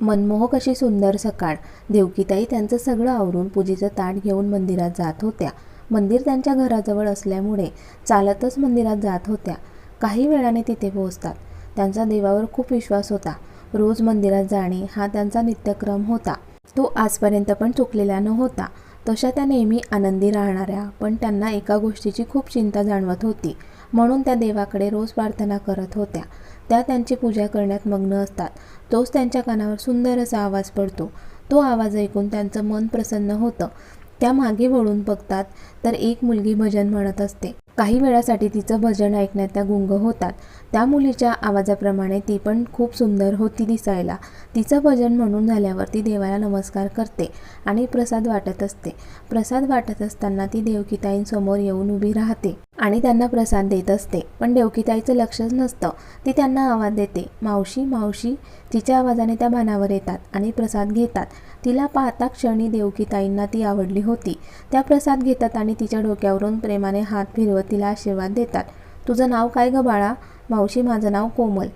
मनमोहक अशी सुंदर सकाळ. देवकीताई त्यांचं सगळं आवरून पूजेचं ताट घेऊन मंदिरात जात होत्या. मंदिर त्यांच्या घराजवळ असल्यामुळे चालतच मंदिरात जात होत्या. काही वेळाने तिथे पोहोचतात. त्यांचा देवावर खूप विश्वास होता. रोज मंदिरात जाणे हा त्यांचा नित्यक्रम होता. तो आजपर्यंत पण चुकलेला नव्हता. तशा त्या नेहमी आनंदी राहणाऱ्या पण त्यांना एका गोष्टीची खूप चिंता जाणवत होती. म्हणून त्या देवाकडे रोज प्रार्थना करत होत्या. त्या त्यांची पूजा करण्यात मग्न असतात. तोच त्यांच्या कानावर सुंदर असा आवाज पडतो. तो आवाज ऐकून त्यांचं मन प्रसन्न होतं. त्या मागे वळून बघतात तर एक मुलगी भजन म्हणत असते. काही वेळासाठी तिचं भजन ऐकण्यात त्या गुंग होतात. त्या मुलीच्या आवाजाप्रमाणे ती पण खूप सुंदर होती दिसायला. तिचं भजन म्हणून झाल्यावर ती देवाला नमस्कार करते आणि प्रसाद वाटत असते. प्रसाद वाटत असताना ती देवकीताईंसमोर येऊन उभी राहते आणि त्यांना प्रसाद देत असते. पण देवकीताईचं लक्षच नसतं. ती त्यांना आवाज देते. मावशी मावशी तिच्या आवाजाने त्या भानावर येतात आणि प्रसाद घेतात. तिला पाहता क्षणी देवकीताईंना ती आवडली होती. त्या प्रसाद घेतात आणि तिच्या डोक्यावरून प्रेमाने हात फिरवत तिला आशीर्वाद देतात. तुझं नाव काय ग बाळा? मावशी माझं नाव कोमल.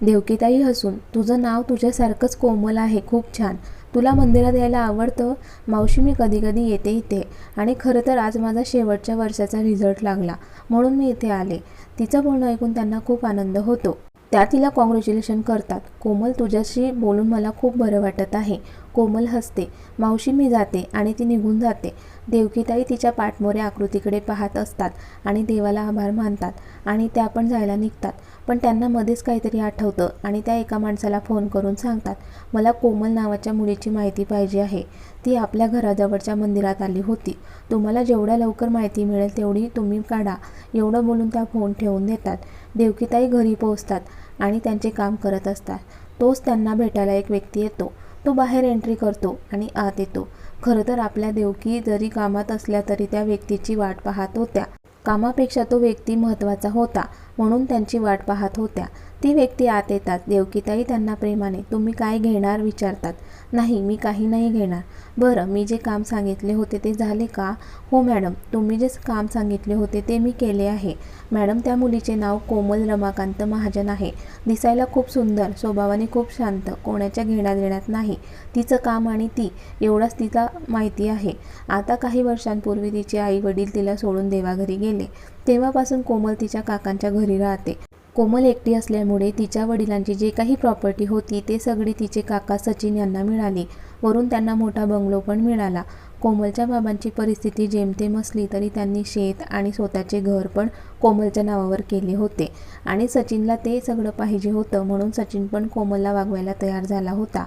देवकीताई हसून तुझं नाव तुझ्यासारखंच कोमल आहे खूप छान. तुला मंदिरात यायला आवडतं? मावशी मी कधी कधी येते इथे. आणि खरं तर आज माझा शेवटच्या वर्षाचा रिझल्ट लागला. म्हणून मी इथे आले. तिचं बोलणं ऐकून त्यांना खूप आनंद होतो. त्या तिला कॉंग्रॅच्युलेशन करतात. कोमल तुझ्याशी बोलून मला खूप बरं वाटत आहे. कोमल हसते. मावशी मी जाते. आणि ती निघून जाते. देवकीताई तिच्या पाठमोऱ्या आकृतीकडे पाहत असतात आणि देवाला आभार मानतात आणि त्या पण जायला निघतात. पण त्यांना मध्येच काहीतरी आठवतं आणि त्या एका माणसाला फोन करून सांगतात मला कोमल नावाच्या मुलीची माहिती पाहिजे आहे. ती आपल्या घराजवळच्या मंदिरात आली होती. तुम्हाला जेवढ्या लवकर माहिती मिळेल तेवढी तुम्ही काढा. एवढं बोलून त्या फोन ठेवून देतात. देवकीताई घरी पोहोचतात आणि त्यांचे काम करत असतात. तोच त्यांना भेटायला एक व्यक्ती येतो. तो बाहेर एंट्री करतो आणि आत येतो. खरं तर आपल्या देवकी जरी कामात असल्या तरी त्या व्यक्तीची वाट पाहत होत्या. कामापेक्षा तो व्यक्ती महत्त्वाचा होता. म्हणून त्यांची वाट पाहत होत्या. ती व्यक्ती आत येतात. देवकीताई त्यांना प्रेमाने तुम्ही काय घेणार? विचारतात. नाही मी काही नाही घेणार. बरं मी जे काम सांगितले होते ते झाले का? हो मॅडम. तुम्ही जे काम सांगितले होते ते मी केले आहे. मॅडम त्या मुलीचे नाव कोमल रमाकांत महाजन आहे. दिसायला खूप सुंदर स्वभावाने खूप शांत कोणाच्या घेण्यात देण्यात नाही. तिचं काम आणि ती एवढाच तिला माहिती आहे. आता काही वर्षांपूर्वी तिचे आई वडील तिला सोडून देवाघरी गेले. तेव्हापासून कोमल तिच्या काकांच्या घरी राहते. कोमल एकटी असल्यामुळे तिच्या वडिलांची जे काही प्रॉपर्टी होती ते सगळी तिचे काका सचिन यांना मिळाली. वरून त्यांना मोठा बंगलो पण मिळाला. कोमलच्या बाबांची परिस्थिती जेमतेम असली तरी त्यांनी शेत आणि स्वतःचे घर पण कोमलच्या नावावर केले होते. आणि सचिनला ते सगळं पाहिजे होतं म्हणून सचिन पण कोमलला वागवायला तयार झाला होता.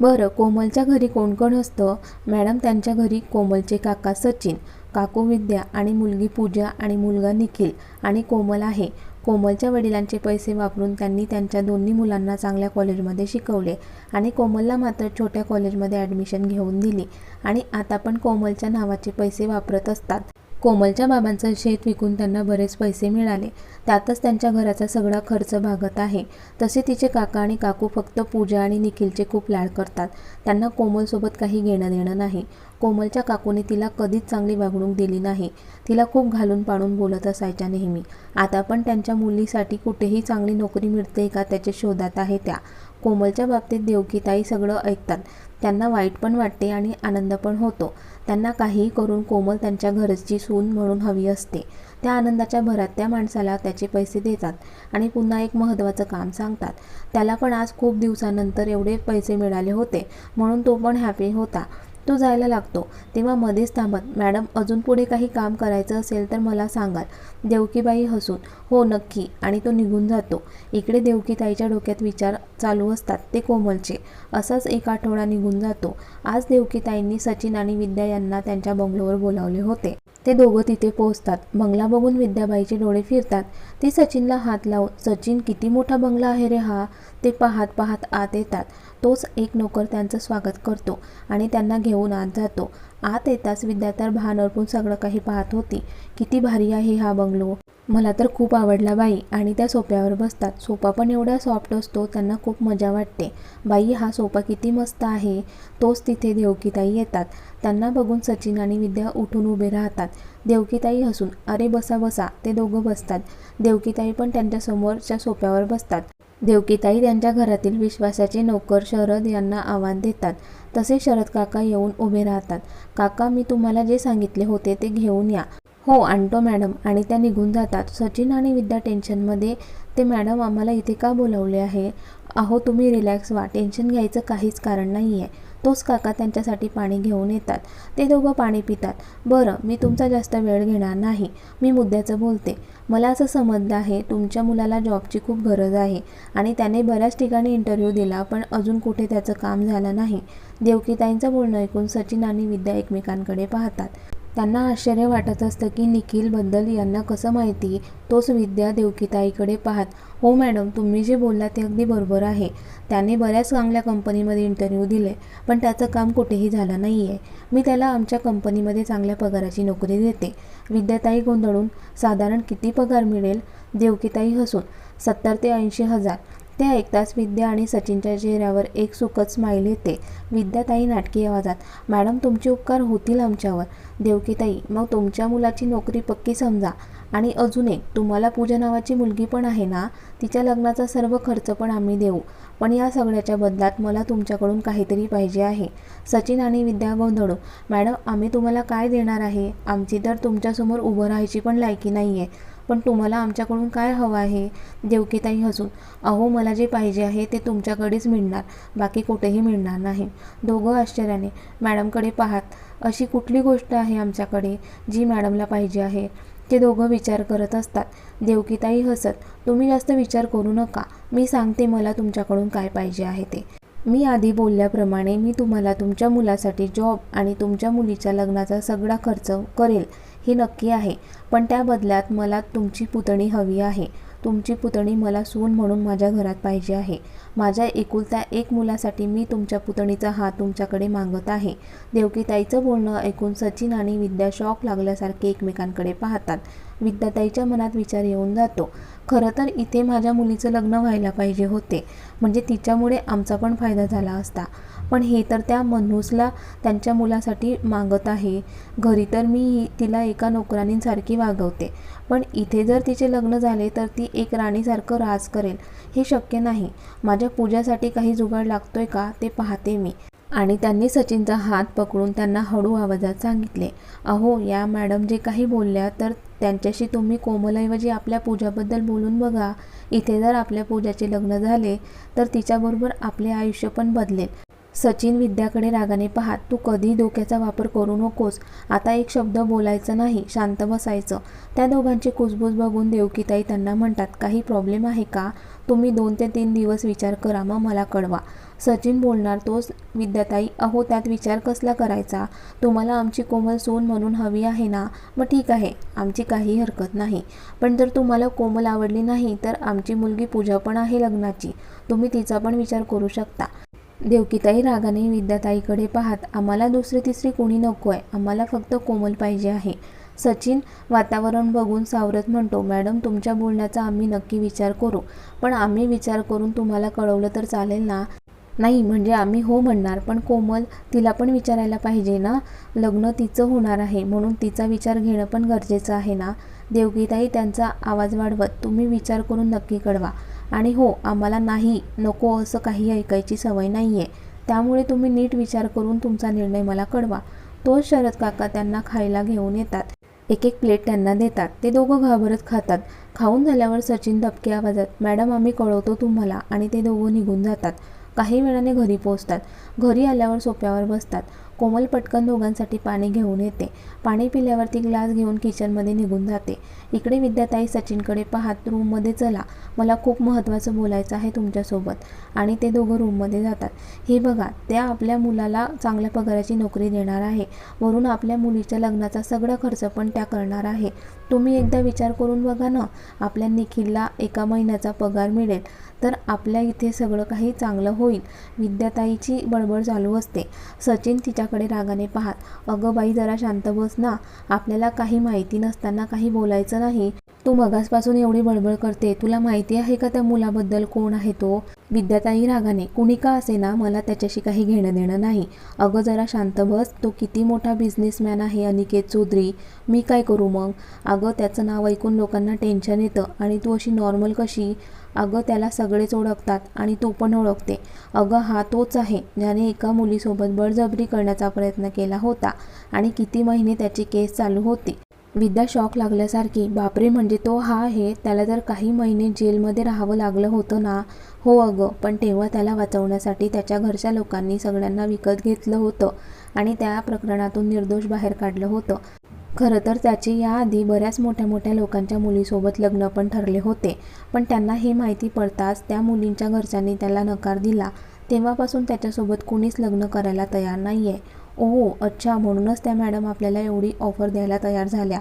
बरं कोमलच्या घरी कोण कोण असतं? मॅडम त्यांच्या घरी कोमलचे काका सचिन. काकू विद्या आणि मुलगी पूजा आणि मुलगा निखिल आणि कोमल आहे. कोमलच्या वडिलांचे पैसे वापरून त्यांनी त्यांच्या दोन्ही मुलांना चांगल्या कॉलेजमध्ये शिकवले आणि कोमलला मात्र छोट्या कॉलेजमध्ये ॲडमिशन घेऊन दिली. आणि आता पण कोमलच्या नावाचे पैसे वापरत असतात. कोमलच्या बाबांचं शेत विकून त्यांना बरेच पैसे मिळाले. त्यातच त्यांच्या घराचा सगळा खर्च भागत आहे. तसे तिचे काका आणि काकू फक्त पूजा आणि निखिलचे खूप लाड करतात. त्यांना कोमलसोबत काही घेणं देणं नाही. कोमलच्या काकूने तिला कधीच चांगली वागणूक दिली नाही. तिला खूप घालून पाडून बोलत असायच्या नेहमी. आता पण त्यांच्या मुलीसाठी कुठेही चांगली नोकरी मिळते का त्याच्या शोधात आहे त्या. कोमलच्या बाबतीत देवकीताई सगळं ऐकतात. त्यांना वाईट पण वाटते आणि आनंद पण होतो. त्यांना काहीही करून कोमल त्यांच्या घरची सून म्हणून हवी असते. त्या आनंदाच्या भरात त्या माणसाला त्याचे पैसे देतात आणि पुन्हा एक महत्त्वाचं काम सांगतात. त्याला पण आज खूप दिवसानंतर एवढे पैसे मिळाले होते म्हणून तो पण हॅपी होता. तो जायला लागतो. तेव्हा मध्येच थांबत मॅडम अजून पुढे काही काम करायचं असेल तर मला सांगाल. देवकीबाई हसून हो नक्की. आणि तो निघून जातो. इकडे देवकीताईच्या डोक्यात विचार चालू असतात ते कोमलचे. असाच एक आठवडा निघून जातो. आज देवकीताईंनी सचिन आणि विद्या यांना त्यांच्या बंगलोवर बोलावले होते. ते दोघं तिथे पोहोचतात. बंगला बघून विद्याबाईचे डोळे फिरतात. ती सचिनला हात लावून सचिन किती मोठा बंगला आहे रे हा? ते पाहत पाहत आत येतात. तोच एक नोकर त्यांचं स्वागत करतो आणि त्यांना घेऊन आत जातो. आत येताच विद्या तर भान अर्पून सगळं काही पाहत होती. किती भारी आहे हा बंगलो. मला तर खूप आवडला बाई. आणि त्या सोप्यावर बसतात. सोफा पण एवढा सॉफ्ट असतो त्यांना खूप मजा वाटते. बाई हा सोफा किती मस्त आहे. तोच तिथे देवकीताई येतात. त्यांना बघून सचिन आणि विद्या उठून उभे राहतात. देवकीताई हसून अरे बसा बसा. ते दोघं बसतात. देवकीताई पण त्यांच्यासमोरच्या सोप्यावर बसतात. देवकीताई त्यांच्या घरातील विश्वासाचे नोकर शरद यांना आव्हान देतात. तसे शरद काका येऊन उभे राहतात. काका मी तुम्हाला जे सांगितले होते ते घेऊन या. हो आणतो मॅडम. आणि त्या निघून जातात. सचिन आणि विद्या टेन्शनमध्ये ते मॅडम आम्हाला इथे का बोलवले आहे? अहो तुम्ही रिलॅक्स व्हा. टेन्शन घ्यायचं काहीच कारण नाही आहे तोच काका त्यांच्यासाठी पाणी घेऊन येतात. ते दोघं पाणी पितात. बरं मी तुमचा जास्त वेळ घेणार नाही. मी मुद्द्याचं बोलते. मला असं समजलं आहे तुमच्या मुलाला जॉबची खूप गरज आहे आणि त्याने बऱ्याच ठिकाणी इंटरव्ह्यू दिला पण अजून कुठे त्याचं काम झालं नाही. देवकीताईंचं बोलणं ऐकून सचिन आणि विद्या एकमेकांकडे पाहतात. त्यांना आश्चर्य वाटत असतं की निखिलबद्दल यांना कसं माहिती? तोच विद्या देवकीताईकडे पाहत हो मॅडम तुम्ही जे बोलला ते अगदी बरोबर आहे. त्याने बऱ्याच चांगल्या कंपनीमध्ये इंटरव्ह्यू दिले पण त्याचं काम कुठेही झालं नाही आहे मी त्याला आमच्या कंपनीमध्ये चांगल्या पगाराची नोकरी देते. विद्याताई गोंधळून साधारण किती पगार मिळेल? देवकीताई हसून सत्तर ते ऐंशी हजार. ते ऐकताच विद्या आणि सचिनच्या चेहऱ्यावर एक सुखद स्माईल येते. विद्याताई नाटकी आवाजात मॅडम तुमचे उपकार होतील आमच्यावर. देवकीताई मग तुमच्या मुलाची नोकरी पक्की समजा. आणि अजून एक तुम्हाला पूजा नावाची मुलगी पण आहे ना तिच्या लग्नाचा सर्व खर्च पण आम्ही देऊ. पण या सगळ्याच्या बदलात मला तुमच्याकडून काहीतरी पाहिजे आहे. सचिन आणि विद्या गोंधळ मॅडम आम्ही तुम्हाला काय देणार आहे? आमची तर तुमच्यासमोर उभं राहायची पण लायकी नाही आहे पण तुम्हाला आमच्याकडून काय हवं आहे? देवकीताई हसून अहो मला जे पाहिजे आहे ते तुमच्याकडेच मिळणार बाकी कुठेही मिळणार नाही. दोघं आश्चर्याने मॅडमकडे पाहात अशी कुठली गोष्ट आहे आमच्याकडे जी मॅडमला पाहिजे आहे? ते दोघं विचार करत असतात. देवकीताई हसत तुम्ही जास्त विचार करू नका मी सांगते मला तुमच्याकडून काय पाहिजे आहे ते. मी आधी बोलल्याप्रमाणे मी तुम्हाला तुमच्या मुलासाठी जॉब आणि तुमच्या मुलीच्या लग्नाचा सगळा खर्च करेल हे नक्की आहे. पण त्या बदल्यात मला तुमची पुतणी हवी आहे. तुमची पुतणी मला सून म्हणून माझ्या घरात पाहिजे आहे. माझ्या एकुलत्या एक मुलासाठी मी तुमच्या पुतणीचा हात तुमच्याकडे मागत आहे. देवकीताईचं बोलणं ऐकून सचिन आणि विद्या शॉक लागल्यासारखे एकमेकांकडे पाहतात. विद्याताईच्या मनात विचार येऊन जातो. खरं तर इथे माझ्या मुलीचं लग्न व्हायला पाहिजे होते. म्हणजे तिच्यामुळे आमचा पण फायदा झाला असता. पण हे तर त्या मनूसला त्यांच्या मुलासाठी मागत आहे. घरी तर मी तिला एका नोकरानीसारखी वागवते. पण इथे जर तिचे लग्न झाले तर ती एक राणीसारखं राज करेल. हे शक्य नाही. माझ्या पूजासाठी काही जुगाड लागतोय का ते पाहते मी. आणि त्यांनी सचिनचा हात पकडून त्यांना हळू आवाजात सांगितले. अहो या मॅडम जे काही बोलल्या तर त्यांच्याशी तुम्ही कोमलऐवजी आपल्या पूजाबद्दल बोलून बघा. इथे जर आपल्या पूजाचे लग्न झाले तर तिच्याबरोबर आपले आयुष्य पण बदलेल. सचिन विद्याकडे रागाने पाहात तू कधी डोक्याचा वापर करू नकोस. आता एक शब्द बोलायचं नाही शांत बसायचं त्या दोघांची कुसबूस बघून देवकीताई त्यांना म्हणतात काही प्रॉब्लेम आहे का? तुम्ही दोन ते तीन दिवस विचार करा मग मला कळवा. सचिन बोलणार तोच विद्याताई अहो त्यात विचार कसला करायचा? तुम्हाला आमची कोमल सून म्हणून हवी आहे ना? मग ठीक आहे आमची काही हरकत नाही. पण जर तुम्हाला कोमल आवडली नाही तर आमची मुलगी पूजा पण आहे लग्नाची. तुम्ही तिचा पण विचार करू शकता. देवकीताई रागाने विद्याताईकडे पाहत. आम्हाला दुसरी तिसरी कोणी नको आहे आम्हाला फक्त कोमल पाहिजे आहे. सचिन वातावरण बघून सावरत म्हणतो मॅडम तुमच्या बोलण्याचा आम्ही नक्की विचार करू. पण आम्ही विचार करून तुम्हाला कळवलं तर चालेल ना? नाही म्हणजे आम्ही हो म्हणणार पण कोमल तिला पण विचारायला पाहिजे ना. लग्न तिचं होणार आहे म्हणून तिचा विचार घेणं पण गरजेचं आहे ना. देवगीताई त्यांचा आवाज वाढवत तुम्ही विचार करून नक्की कळवा. आणि हो आम्हाला नाही नको असं काही ऐकायची सवय नाही आहे त्यामुळे तुम्ही नीट विचार करून तुमचा निर्णय मला कळवा. तोच शरद काका त्यांना खायला घेऊन येतात. एक एक प्लेट त्यांना देतात. ते दोघं घाबरत खातात. खाऊन झाल्यावर सचिन दबके आवाजात मॅडम आम्ही कळवतो तुम्हाला. आणि ते दोघं निघून जातात. काही वेळाने घरी पोहोचतात. घरी आल्यावर सोप्यावर बसतात. कोमल पटकन दोघांसाठी पाणी घेऊन येते. पाणी पिल्यावर ती ग्लास घेऊन किचनमध्ये निघून जाते. इकडे विद्याताई सचिनकडे पाहत रूममध्ये चला. मला खूप महत्त्वाचं बोलायचं आहे तुमच्यासोबत. आणि ते दोघं रूममध्ये जातात. हे बघा त्या आपल्या मुलाला चांगल्या पगाराची नोकरी देणार आहे. वरून आपल्या मुलीच्या लग्नाचा सगळा खर्च पण त्या करणार आहे. तुम्ही एकदा विचार करून बघा ना. आपल्या निखिलला एका महिन्याचा पगार मिळेल. तर आपल्या इथे सगळं काही चांगलं होईल. विद्याताईची बडबड चालू असते. सचिन तिच्याकडे रागाने पाहत अगं बाई जरा शांत बस ना. आपल्याला काही माहिती नसताना काही बोलायचं नाही. तू मगासपासून एवढी बडबड करते. तुला माहिती आहे का त्या मुलाबद्दल कोण आहे तो? विद्याताई रागाने कुणी का असेना मला त्याच्याशी काही घेणं देणं नाही? अगं जरा शांत बस तो किती मोठा बिझनेसमॅन आहे अनिकेत चौधरी. मी काय करू मग? अगं त्याचं नाव ऐकून लोकांना टेन्शन येतं आणि तू अशी नॉर्मल कशी? अगं त्याला सगळेच ओळखतात आणि तू पण ओळखते. अगं हा तोच आहे. ज्याने एका मुलीसोबत बळजबरी करण्याचा प्रयत्न केला होता आणि किती महिने त्याची केस चालू होती. विद्या शॉक लागल्यासारखी बापरे म्हणजे तो हा आहे? त्याला जर काही महिने जेलमध्ये राहावं लागलं होतं ना हो अगं पण तेव्हा त्याला वाचवण्यासाठी त्याच्या घरच्या लोकांनी सगळ्यांना विकत घेतलं होतं आणि त्या प्रकरणातून निर्दोष बाहेर काढलं होतं. खरं तर त्याचे याआधी बऱ्याच मोठ्या मोठ्या लोकांच्या मुलीसोबत लग्न पण ठरले होते पण त्यांना हे माहिती पडताच त्या मुलींच्या घरच्यांनी त्याला नकार दिला. तेव्हापासून त्याच्यासोबत कोणीच लग्न करायला तयार नाही आहे ओहो अच्छा म्हणूनच त्या मॅडम आपल्याला एवढी ऑफर द्यायला तयार झाल्या.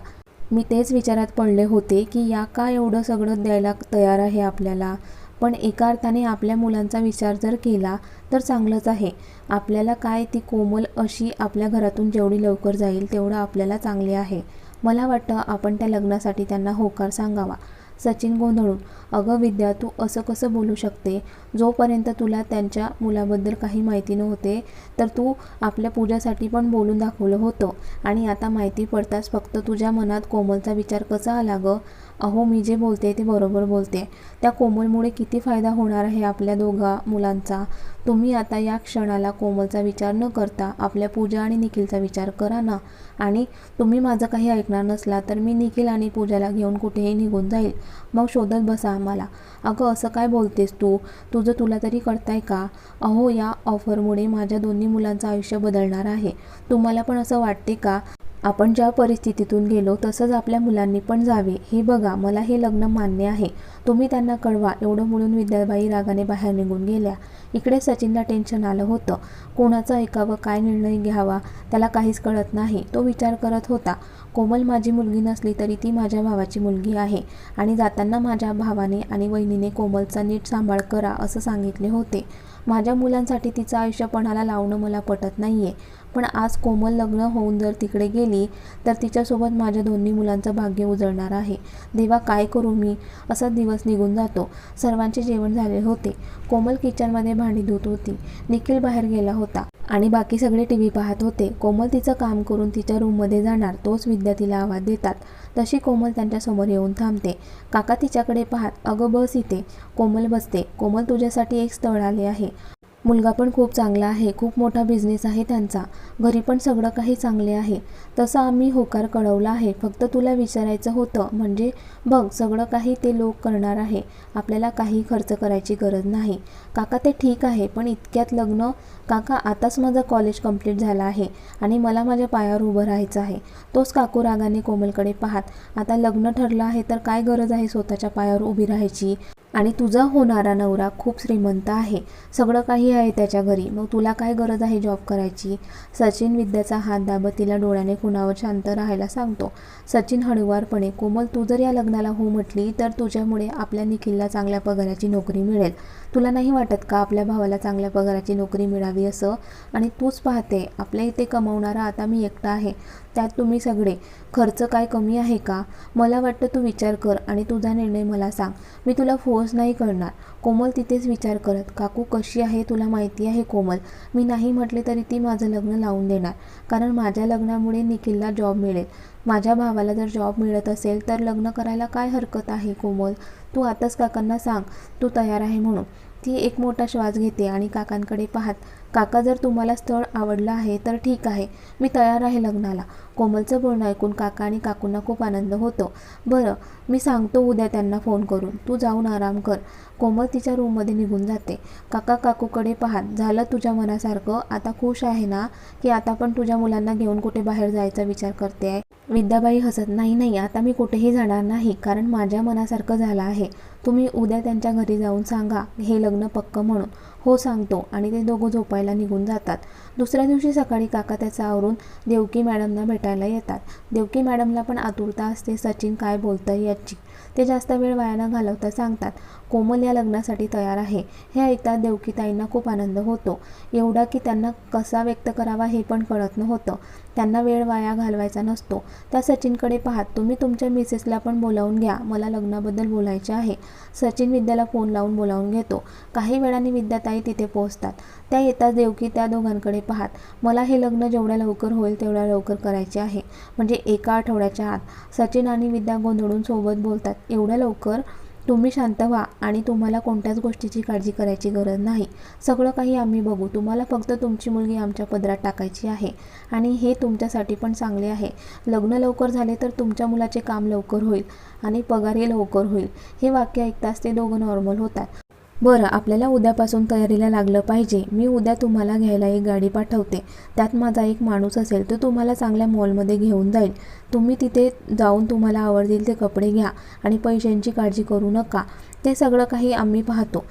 मी तेच विचारात पडले होते की या का एवढं सगळं द्यायला तयार आहे आपल्याला? पण एका अर्थाने आपल्या मुलांचा विचार जर केला तर चांगलंच आहे. आपल्याला काय ती कोमल अशी आपल्या घरातून जेवढी लवकर जाईल तेवढं आपल्याला चांगले आहे. मला वाटतं आपण त्या लग्नासाठी त्यांना होकार सांगावा. सचिन गोंधळून अगं विद्या तू असं कसं बोलू शकते? जोपर्यंत तुला त्यांच्या मुलाबद्दल काही माहिती नव्हते तर तू आपल्या पूजासाठी पण बोलून दाखवलं होतं. आणि आता माहिती पडताच फक्त तुझ्या मनात कोमलचा विचार कसा आला गं? अहो मी जे बोलते ते बरोबर बोलते. त्या कोमलमुळे किती फायदा होणार आहे आपल्या दोघा मुलांचा? तुम्ही आता या क्षणाला कोमलचा विचार न करता आपल्या पूजा आणि निखिलचा विचार करा ना. आणि तुम्ही माझं काही ऐकणार नसला तर मी निखिल आणि पूजाला घेऊन कुठेही निघून जाईल. मग शोधत बसा आम्हाला अगं असं काय बोलतेस तू? तुझं तुला तरी करताय का? अहो या ऑफरमुळे माझ्या दोन्ही मुलांचं आयुष्य बदलणार आहे. तुम्हाला पण असं वाटते का? आपण ज्या परिस्थितीतून गेलो तसंच आपल्या मुलांनी पण जावे. हे बघा मला हे लग्न मान्य आहे. तुम्ही त्यांना कळवा. एवढं म्हणून विद्याबाई रागाने बाहेर निघून गेल्या. इकडे सचिनला टेन्शन आलं होतं. कोणाचं ऐकावं काय निर्णय घ्यावा त्याला काहीच कळत नाही. तो विचार करत होता. कोमल माझी मुलगी नसली तरी ती माझ्या भावाची मुलगी आहे. आणि जाताना माझ्या भावाने आणि वहिनीने कोमलचा नीट सांभाळ करा असं सांगितले होते. माझ्या मुलांसाठी तिचं आयुष्य पणाला लावणं मला पटत नाही आहे पण आज कोमल लग्न होऊन जर तिकडे गेली तर तिच्यासोबत माझ्या दोन्ही मुलांचं भाग्य उजळणार आहे. देवा काय करू मी? असा दिवस निघून जातो. सर्वांचे जेवण झाले होते. कोमल किचनमध्ये भांडी धुत होती. निखिल बाहेर गेला होता. आणि बाकी सगळे टी व्ही पाहत होते. कोमल तिचं काम करून तिच्या रूममध्ये जाणार तोच विद्या तिला आवाज देतात. तशी कोमल त्यांच्यासमोर येऊन थांबते. काका तिच्याकडे पाहत अगं बस इथे. कोमल बसते. कोमल तुझ्यासाठी एक स्थळ आले आहे. मुलगा पण खूप चांगला आहे खूप मोठा बिझनेस आहे त्यांचा. घरी पण सगळं काही चांगले आहे. तसं आम्ही होकार कळवला आहे. फक्त तुला विचारायचं होतं म्हणजे बघ सगळं काही ते लोक करणार आहे. आपल्याला काही खर्च करायची गरज नाही. काका ते ठीक आहे पण इतक्यात लग्न काका आताच माझं कॉलेज कंप्लीट झालं आहे आणि मला माझ्या पायावर उभं राहायचं आहे. तोच काकू रागाने कोमलकडे पाहत आता लग्न ठरलं आहे तर काय गरज आहे स्वतःच्या पायावर उभी राहायची? आणि तुझा होणारा नवरा खूप श्रीमंत आहे. सगळं काही आहे त्याच्या घरी. मग तुला काय गरज आहे जॉब करायची? सचिन विद्याचा हात दाबत तिला डोळ्याने कुणावर शांत राहायला सांगतो. सचिन हळुवारपणे कोमल तू जर या लग्नाला हो म्हटली तर तुझ्यामुळे आपल्या निखिलला चांगल्या पगाराची नोकरी मिळेल. तुला नाही वाटत का आपल्या भावाला चांगल्या पगाराची नोकरी मिळावी असं? आणि तूच पाहते आपल्या इथे कमवणारा आता मी एकटा आहे त्यात तुम्ही सगळे. खर्च काय कमी आहे का? मला वाटतं तू विचार कर आणि तुझा निर्णय मला सांग. मी तुला फोर्स नाही करणार. कोमल तिथेच विचार करत काकू कशी आहे तुला माहिती आहे कोमल? मी नाही म्हटले तरी ती माझं लग्न लावून देणार. कारण माझ्या लग्नामुळे निखिलला जॉब मिळेल. माझ्या भावाला जर जॉब मिळत असेल तर लग्न करायला काय हरकत आहे कोमल? तू आताच काकांना सांग. तू तयार आहे म्हणून. ती एक मोठा श्वास घेते आणि काकांकडे पाहत काका जर तुम्हाला स्थळ आवडलं आहे तर ठीक आहे. मी तयार आहे लग्नाला. कोमलचं बोलणं ऐकून काका आणि काकूंना खूप आनंद होतो. बरं मी सांगतो उद्या त्यांना फोन करून. तू जाऊन आराम कर. कोमल तिच्या रूममध्ये निघून जाते. काका काकूकडे पाहत झालं तुझ्या मनासारखं. आता खुश आहे ना? की आता पण तुझ्या मुलांना घेऊन कुठे बाहेर जायचा विचार करते आहे विद्याबाई हसत नाही नाही आता मी कुठेही जाणार नाही कारण माझ्या मनासारखं झालं आहे. तुम्ही उद्या त्यांच्या घरी जाऊन सांगा हे लग्न पक्क म्हणून. हो सांगतो आणि ते दोघं झोपायला निघून जातात. दुसऱ्या दिवशी सकाळी काका त्याचं आवरून देवकी मॅडमना भेटायला येतात. देवकी मॅडमला पण आतुरता असते सचिन काय बोलतं याची? ते जास्त वेळ वाया न घालवता सांगतात कोमल या लग्नासाठी तयार आहे. हे ऐकता देवकीताईंना खूप आनंद होतो. एवढा की त्यांना कसा व्यक्त करावा हे पण कळत नव्हतं. त्यांना वेळ वाया घालवायचा नसतो. त्या सचिनकडे पाहात तुम्ही तुमच्या मिसेसला पण बोलावून घ्या. मला लग्नाबद्दल बोलायचे आहे. सचिन विद्याला फोन लावून बोलावून घेतो. काही वेळाने विद्याताई तिथे पोहोचतात. त्या येताच देवकी त्या दोघांकडे पाहात मला हे लग्न जेवढ्या लवकर होईल तेवढ्या लवकर करायचे आहे. म्हणजे एका आठवड्याच्या आत. सचिन आणि विद्या गोंधळून सोबत बोलतात एवढ्या लवकर? तुम्ही शांत व्हा आणि तुम्हाला कोणत्याच गोष्टीची काळजी करायची गरज नाही. सगळं काही आम्ही बघू. तुम्हाला फक्त तुमची मुलगी आमच्या पदरात टाकायची आहे. आणि हे तुमच्यासाठी पण चांगले आहे. लग्न लवकर झाले तर तुमच्या मुलाचे काम लवकर होईल आणि पगारही लवकर होईल. हे वाक्य ऐकताच ते दोघं नॉर्मल होतात. बरं आपल्याला उद्यापासून तयारीला लागलं पाहिजे. मी उद्या तुम्हाला घ्यायला एक गाडी पाठवते. त्यात माझा एक माणूस असेल तो तुम्हाला चांगल्या मॉलमध्ये घेऊन जाईल. तुम्ही तिथे जाऊन तुम्हाला आवडतील ते कपडे घ्या आणि पैशांची काळजी करू नका. ते सगळं काही आम्ही पाहतो.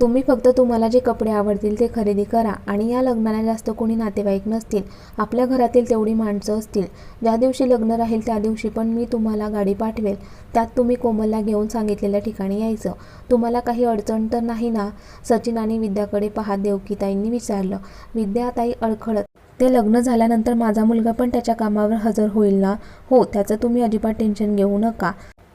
तुम्ही फक्त तुम्हाला जे कपडे आवडतील ते खरेदी करा आणि या लग्नाला जास्त कोणी नातेवाईक नसतील. आपल्या घरातील तेवढी माणसं असतील. ज्या दिवशी लग्न राहील त्या दिवशी पण मी तुम्हाला गाडी पाठवेल. त्यात तुम्ही कोमलला घेऊन सांगितलेल्या ठिकाणी यायचं. तुम्हाला काही अडचण तर नाही ना? सचिन आणि विद्याकडे पाहत देवकीताईंनी विचारलं. विद्याताई अडखळत. ते लग्न झाल्यानंतर माझा मुलगा पण त्याच्या कामावर हजर होईल ना? हो त्याचं तुम्ही अजिबात टेन्शन घेऊ नका.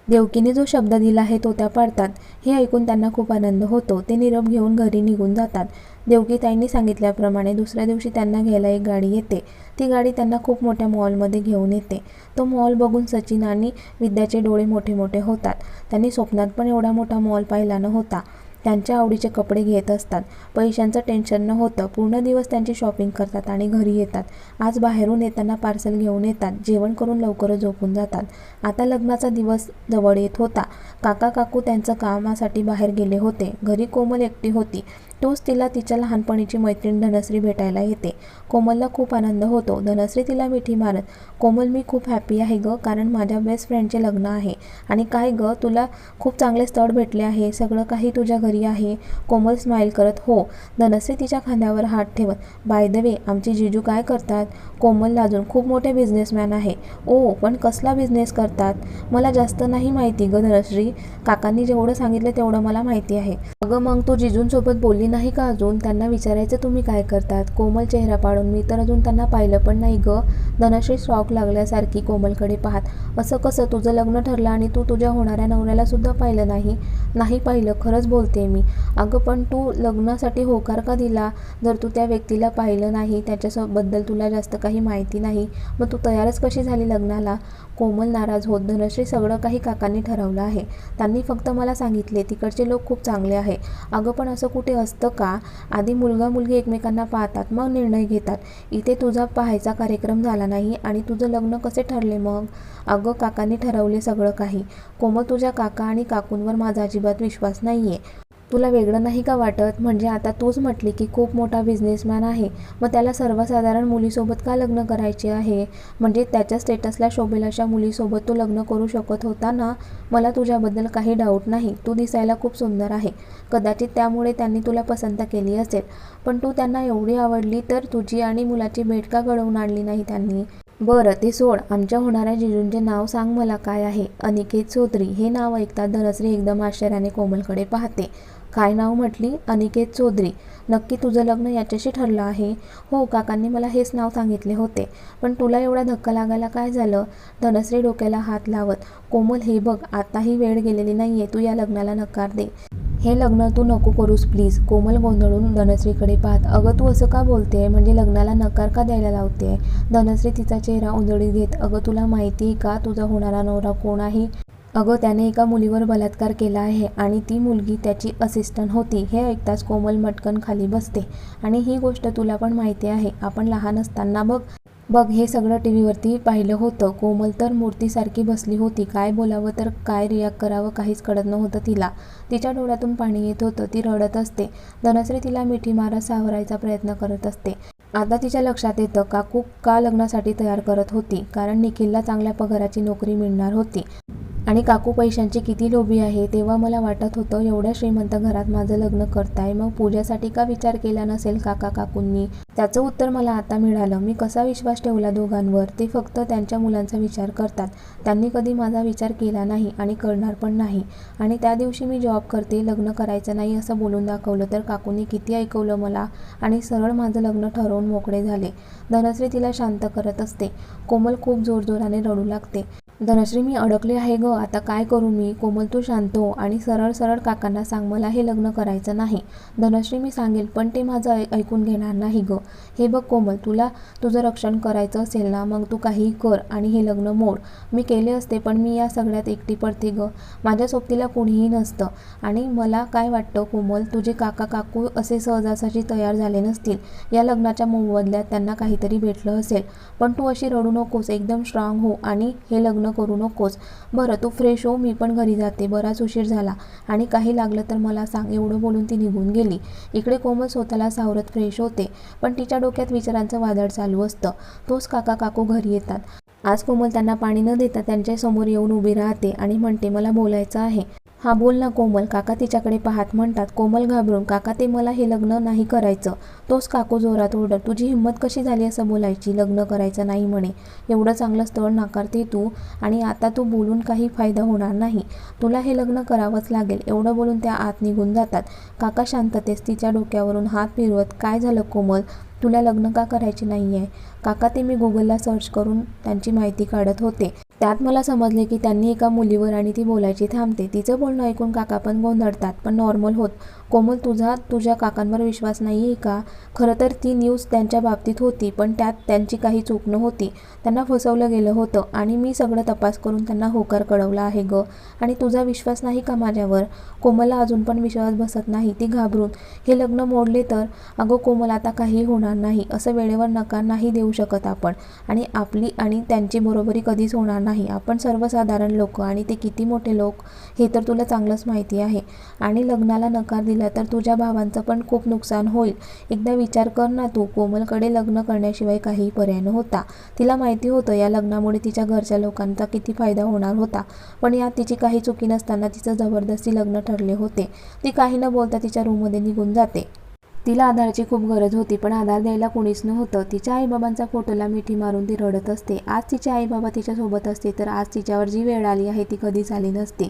देवकीने जो शब्द दिला आहे तो त्या पाडतात हे ऐकून त्यांना खूप आनंद होतो. ते निरोप घेऊन घरी निघून जातात. देवकीताईंनी सांगितल्याप्रमाणे दुसऱ्या दिवशी त्यांना घ्यायला एक गाडी येते. ती गाडी त्यांना खूप मोठ्या मॉलमध्ये घेऊन येते. तो मॉल बघून सचिन आणि विद्याचे डोळे मोठे मोठे होतात. त्यांनी स्वप्नात पण एवढा मोठा मॉल पाहिला नव्हता. त्यांच्या आवडीचे कपडे घेत असतात. पैशांचं टेन्शन न होतं पूर्ण दिवस त्यांची शॉपिंग करतात आणि घरी येतात. आज बाहेरून येताना पार्सल घेऊन येतात. जेवण करून लवकरच झोपून जातात. आता लग्नाचा दिवस जवळ येत होता. काका काकू त्यांचं कामासाठी बाहेर गेले होते. घरी कोमल एकटी होती. तोच तिला तिच्या लहानपणीची मैत्रीण धनश्री भेटायला येते. कोमलला खूप आनंद होतो. धनश्री तिला मिठी मारत कोमल मी खूप हॅपी आहे ग कारण माझ्या बेस्ट फ्रेंडचे लग्न आहे. आणि काय ग तुला खूप चांगले स्थळ भेटले आहे. सगळं काही तुझ्या घरी आहे. कोमल स्माईल करत हो. धनश्री तिच्या खांद्यावर हात ठेवत बाय द वे आमचे जिजू काय करतात? कोमल लाजून खूप मोठे बिझनेसमॅन आहे. ओ पण कसला बिझनेस करतात? मला जास्त नाही माहिती ग धनश्री. काकांनी जेवढं सांगितलं तेवढं मला माहिती आहे. अगं मग तू जिजूंसोबत बोलली नाही का अजून? त्यांना विचारायचं तुम्ही काय करतात? कोमल चेहरा पाडून मी तर अजून त्यांना पाहिलं पण नाही ग. धनश्री शॉक लागल्यासारखी कोमलकडे पाहत. असं कसं? तुझं लग्न ठरलं आणि तू तुझ्या होणाऱ्या नवऱ्याला सुद्धा पाहिलं नाही? नाही पाहिलं खरंच बोलते मी. अगं पण तू लग्नासाठी होकार का दिला? जर तू त्या व्यक्तीला पाहिलं नाही त्याच्याबद्दल तुला जास्त काही माहिती नाही मग तू तयारच कशी झाली लग्नाला? कोमल नाराज होत धनश्री सगळं काही काकांनी ठरवलं आहे. त्यांनी फक्त मला सांगितले तिकडचे लोक खूप चांगले आहे. अगं पण असं कुठे असतं का? आधी मुलगा मुलगी एकमेकांना पाहतात मग निर्णय घेतात. इथे तुझा पाहायचा कार्यक्रम झाला नाही आणि तुझं लग्न कसे ठरले मग? अगं काकांनी ठरवले सगळं काही. कोमल तुझ्या काका आणि काकूंवर माझा अजिबात विश्वास नाही आहे तुला वेगळं नाही का वाटत? म्हणजे आता तूच म्हटली की खूप मोठा बिझनेसमॅन आहे. मग त्याला सर्वसाधारण मुलीसोबत का लग्न करायचे आहे? म्हणजे त्याच्या स्टेटसला शोभेल अशा मुलीसोबत तू लग्न करू शकत होता ना? मला तुझ्याबद्दल काही डाऊट नाही. तू दिसायला खूप सुंदर आहे. कदाचित त्यामुळे त्यांनी तुला पसंत केली असेल. पण तू त्यांना एवढी आवडली तर तुझी आणि मुलाची भेट का घडवून आणली नाही त्यांनी? बरं ते सोड. आमच्या होणाऱ्या जिजूंचे नाव सांग मला काय आहे. अनिकेत चौधरी. हे नाव ऐकता धनश्री एकदम आश्चर्याने कोमलकडे पाहते. काय नाव म्हटली? अनिकेत चौधरी. नक्की तुझं लग्न याच्याशी ठरलं आहे? हो काकांनी मला हेच नाव सांगितले होते. पण तुला एवढा धक्का लागायला काय झालं? धनश्री डोक्याला हात लावत कोमल हे बघ आताही वेळ गेलेली नाही आहे तू या लग्नाला नकार दे. हे लग्न तू नको करूस प्लीज कोमल गोंधळून धनश्रीकडे पाहत अगं तू असं का बोलते म्हणजे लग्नाला नकार का द्यायला लावते धनश्री तिचा चेहरा उजळीत घेत अगं तुला माहिती आहे का? तुझा होणारा नवरा कोण आहे अगं त्याने एका मुलीवर बलात्कार केला आहे आणि ती मुलगी त्याची असिस्टंट होती. हे ऐकताच कोमल मटकन खाली बसते. आणि ही गोष्ट तुला पण माहिती आहे. आपण लहान असताना बघ. बघ हे सगळं टी व्हीवरती पाहिलं होतं. कोमल तर मूर्तीसारखी बसली होती. काय बोलावं तर काय रिॲक्ट करावं काहीच कळत नव्हतं तिला. तिच्या डोळ्यातून पाणी येत होतं. ती रडत असते. धनश्री तिला मिठी मारत सावरायचा प्रयत्न करत असते. आता तिच्या लक्षात येतं काकू का लग्नासाठी तयार करत होती कारण निखिलला चांगल्या पगाराची नोकरी मिळणार होती. आणि काकू पैशांची किती लोभी आहे तेव्हा मला वाटत होतं एवढ्या श्रीमंत घरात माझं लग्न करताय मग पूजासाठी का विचार केला नसेल काका काकूंनी? त्याचं उत्तर मला आता मिळालं. मी कसा विश्वास ठेवला दोघांवर? ते फक्त त्यांच्या मुलांचा विचार करतात. त्यांनी कधी माझा विचार केला नाही आणि करणार पण नाही. आणि त्या दिवशी मी जॉब करते लग्न करायचं नाही असं बोलून दाखवलं तर काकूंनी किती ऐकवलं मला? आणि सरळ माझं लग्न ठरवून मोकळे झाले. धनश्री तिला शांत करत असते. कोमल खूप जोरजोराने रडू लागते. धनश्री मी अडकले आहे ग. आता काय करू मी? कोमल तू शांत हो आणि सरळ सरळ काकांना सांग मला हे लग्न करायचं नाही. धनश्री मी सांगेल पण ते माझं ऐ- ऐकून घेणार नाही ग. हे बघ कोमल तुला तुझं रक्षण करायचं असेल ना मग तू काहीही कर आणि हे लग्न मोड. मी केले असते पण मी या सगळ्यात एकटी पडते ग. माझ्या सोबतीला कोणीही नसतं. आणि मला काय वाटतं कोमल तुझे काका काकू असे सहजासहजी तयार झाले नसतील. या लग्नाच्या मोबदल्यात त्यांना काहीतरी भेटलं असेल. पण तू अशी रडू नकोस एकदम स्ट्रॉंग हो आणि हे लग्न करू नकोस. बरं तू फ्रेश हो मी पण घरी जाते. बराच उशीर झाला. आणि काही लागलं तर मला सांग. एवढं बोलून ती निघून गेली. इकडे कोमल स्वतःला सावरत फ्रेश होते. पण तिच्या डोक्यात विचारांचं वादळ चालू असतं. तोच काका काकू घरी येतात. आज कोमल त्यांना पाणी न देता त्यांच्यासमोर येऊन उभी राहते आणि म्हणते मला बोलायचं आहे. हा बोल ना कोमल. काका तिच्याकडे पाहत म्हणतात कोमल घाबरून काका ते मला हे लग्न नाही करायचं. तोच काकू जोरात ओरडत तुझी हिंमत कशी झाली असं बोलायची? लग्न करायचं नाही म्हणे. एवढं चांगलं स्थळ नाकारते तू आणि आता तू बोलून काही फायदा होणार नाही. तुला हे लग्न करावंच लागेल. एवढं बोलून त्या आत निघून जातात. काका शांततेस तिच्या डोक्यावरून हात फिरवत काय झालं कोमल? तुला लग्न का करायचे नाही आहे काका ते मी गुगलला सर्च करून त्यांची माहिती काढत होते. त्यात मला समजले की त्यांनी एका मुलीवर आणि ती बोलायची थांबते. तिचं बोलणं ऐकून काका पण गोंधळतात पण नॉर्मल होत. कोमल तुझा तुझ्या काकांवर विश्वास नाही आहे का? खरं तर ती न्यूज त्यांच्या बाबतीत होती पण त्यात त्यांची काही चूक नव्हती. त्यांना फसवलं गेलं होतं आणि मी सगळं तपास करून त्यांना होकार कळवला आहे ग. आणि तुझा विश्वास नाही का माझ्यावर? कोमलला अजून पण विश्वास बसत नाही ती घाबरून. हे लग्न मोडले तर? अगं कोमल आता काही होणार नाही असं वेळेवर नकार नाही देऊ शकत आपण. आणि आपली आणि त्यांची बरोबरी कधीच होणार नाही. आपण सर्वसाधारण लोक आणि ते किती मोठे लोक हे तर तुला चांगलंच माहिती आहे. आणि लग्नाला नकार दिला तर तुझ्या भावांचं पण खूप नुकसान होईल. एकदा विचार कर ना तू कोमलकडे लग्न करण्याशिवाय काही पर्याय नव्हता. तिला माहिती होतं या लग्नामुळे तिच्या घरच्या लोकांचा किती फायदा होणार होता. पण यात तिची काही चुकी नसताना तिचं जबरदस्ती लग्न ठरले होते. ती काही न बोलता तिच्या रूममध्ये निघून जाते. तिला आधारची खूप गरज होती पण आधार द्यायला कुणीच नव्हतं. तिच्या आईबाबांचा फोटोला मिठी मारून ती रडत असते. आज तिचे आईबाबा तिच्यासोबत असते तर आज तिच्यावर जी वेळ आली आहे ती कधीच आली नसती.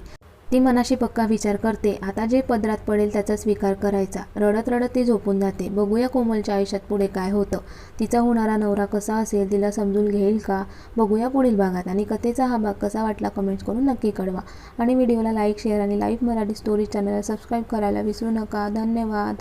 ती मनाशी पक्का विचार करते. आता जे पदरात पडेल त्याचा स्वीकार करायचा. रडत रडत ती झोपून जाते. बघूया कोमलच्या आयुष्यात पुढे काय होतं. तिचा होणारा नवरा कसा असेल तिला समजून घेईल का? बघूया पुढील भागात. आणि कथेचा हा भाग कसा वाटला कमेंट्स करून नक्की कळवा. आणि व्हिडिओला लाईक शेअर आणि लाईव्ह मराठी स्टोरी चॅनलला सबस्क्राईब करायला विसरू नका. धन्यवाद.